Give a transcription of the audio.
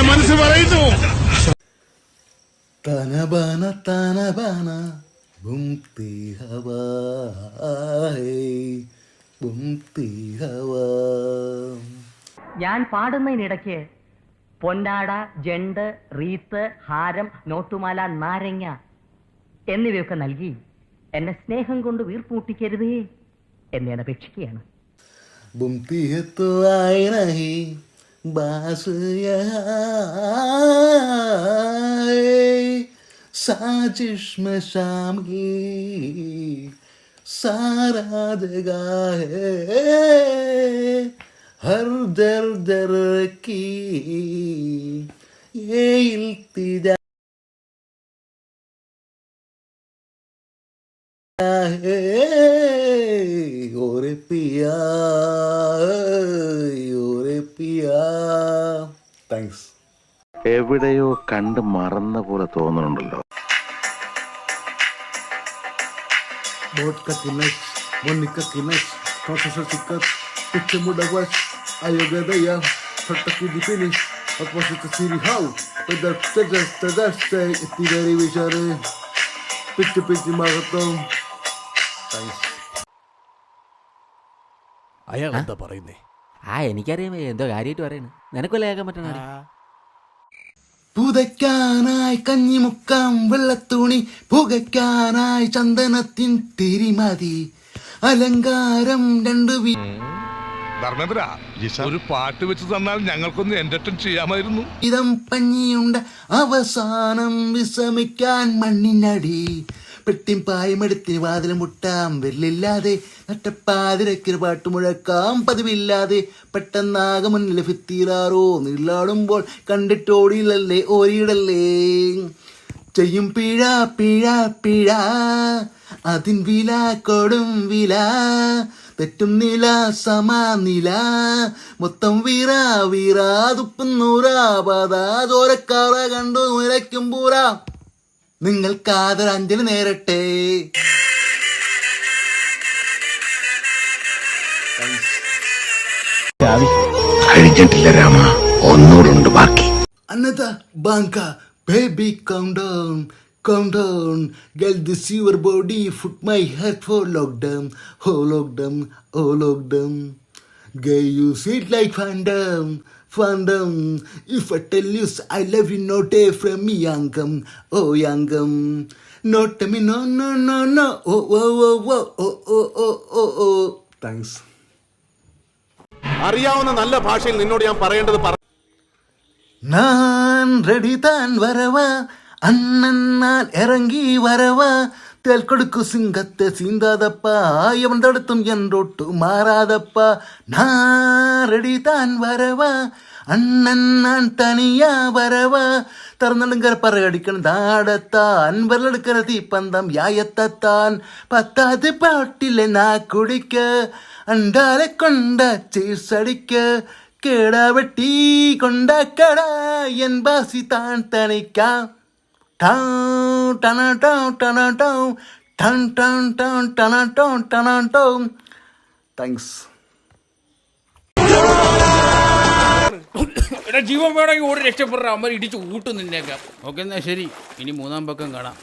എന്റെ മനസ്സ് പറയുന്നു. തനബാന തനബാന ഹവാ ഞാൻ പാടുന്നതിനിടയ്ക്ക് പൊന്നാട ജണ്ട് റീത്ത് ഹാരം നോട്ടുമാല നാരങ്ങ എന്നിവയൊക്കെ നൽകി എന്നെ സ്നേഹം കൊണ്ട് വീർപ്പൂട്ടിക്കരുതേ എന്നെ അപേക്ഷിക്കുകയാണ്. बास साजिश में शामगी, सारा जगा है, हर दर दर की, ये इल्तिजा है, और पिया താങ്ക്സ് എവിടെയോ കണ്ട് മറന്ന പോലെ തോന്നുന്നുണ്ടല്ലോ. ബോട്ട് കത്തിനസ് ബൊന്നിക്ക കിനസ് പ്രൊഫസർ ചിക്കസ് പിച്ചമുടവസ് അയോഗ്യതയ ഫട്ടക്കി ദിപിനിസ് opposite to City Hall with the Thursday എത്തിവേറി വിഷാറ് പിച്ച് പിച്ച് മകത്തും താങ്ക്സ് അയാൾ എന്താ പറയുന്നേ? ആ എനിക്കറിയാം. എന്തോ കാര്യമായിട്ട് പറയുന്നു നിനക്കല്ലേ കേൾക്കാൻ പറ്റണ പുതയ്ക്കാനായി കഞ്ഞിമുക്കാം വെള്ളത്തുണി പുകയ്ക്കാനായി ചന്ദനത്തിൻ തിരിമതി. അലങ്കാരം രണ്ടു വീ ധർമ്മേന്ദ്ര ഒരു പാട്ട് വെച്ച് തന്നാൽ ഞങ്ങൾക്കൊന്ന് എന്റർടൈൻ ചെയ്യാമായിരുന്നു. ഇതം പഞ്ഞിയുണ്ട് അവസാനം വിശ്രമിക്കാൻ മണ്ണിനടി. പെട്ടിം പായമെടുത്തിന് വാതിലും മുട്ടാം വെല്ലില്ലാതെ നട്ടപ്പാതിരക്കിന് പാട്ട് മുഴക്കാം പതിവില്ലാതെ. പെട്ടെന്നാകെ മുന്നിൽ ഫിത്തീറാറോ നീളാടുമ്പോൾ കണ്ടിട്ടോടിയില്ലല്ലേ ഓരിയിടല്ലേ. ചെയ്യും പിഴ പിഴ പിഴ അതിൻ വില കൊടും വില. തെറ്റും നില സമാനില മൊത്തം വീറ വീറ തുപ്പുന്നൂറ പതാ ചോരക്കാറ കണ്ടു നിലയ്ക്കും പൂറ. നിങ്ങൾ കാതൊരു അഞ്ചിന് നേരട്ടെ. കഴിഞ്ഞിട്ടില്ല രാമ. ഒന്നൂറുണ്ട് ബാക്കി. അന്നത്തെ Banka baby countdown countdown girl this your body food my head for lockdown oh lockdown oh lockdown gay you seat like fandom Fandom, If I tell you I love you not a from me, Yangam, oh Yangam. Not me, no, no, no, no, oh, oh, oh, oh, oh, oh, oh, oh. oh, Thanks. അറിയാവുന്ന നല്ല ഭാഷയിൽ നിന്നോട് ഞാൻ പറയേണ്ടത് ഞാൻ ready താൻ വരവാ അണ്ണൻ ഇറങ്ങി വരവാ தேல் கொடுக்கு சிங்கத்தை சீந்தாதப்பா எவன் தடுத்தும் என்றொட்டு மாறாதப்பா. நாரடி தான் வரவா அண்ணன் நான் தனியா வரவா. திறந்தடுங்கிற பறவை அடிக்கணும் தாடத்தான். வரல் எடுக்கிற தீப்பந்தம் யாயத்தான் பத்தாது பாட்டில நான் குடிக்க அண்டால கொண்ட சீஸ் அடிக்க. கேடா வெட்டி கொண்டா கடா என் பாசி தான் தனிக்கா ടന ടൗ ടന ടൗ. ടൺ ടൺ ടന ടൗ ടന ടൗ. താങ്ക്സ് എടാ ജീവൻ വേണമെങ്കിൽ ഓടി രക്ഷപ്പെടുക അമ്മ ഇടിച്ച് ഊട്ടും നിന്നേക്കാം ഓക്കെ എന്നാ ശരി. ഇനി മൂന്നാം പക്കം കാണാം.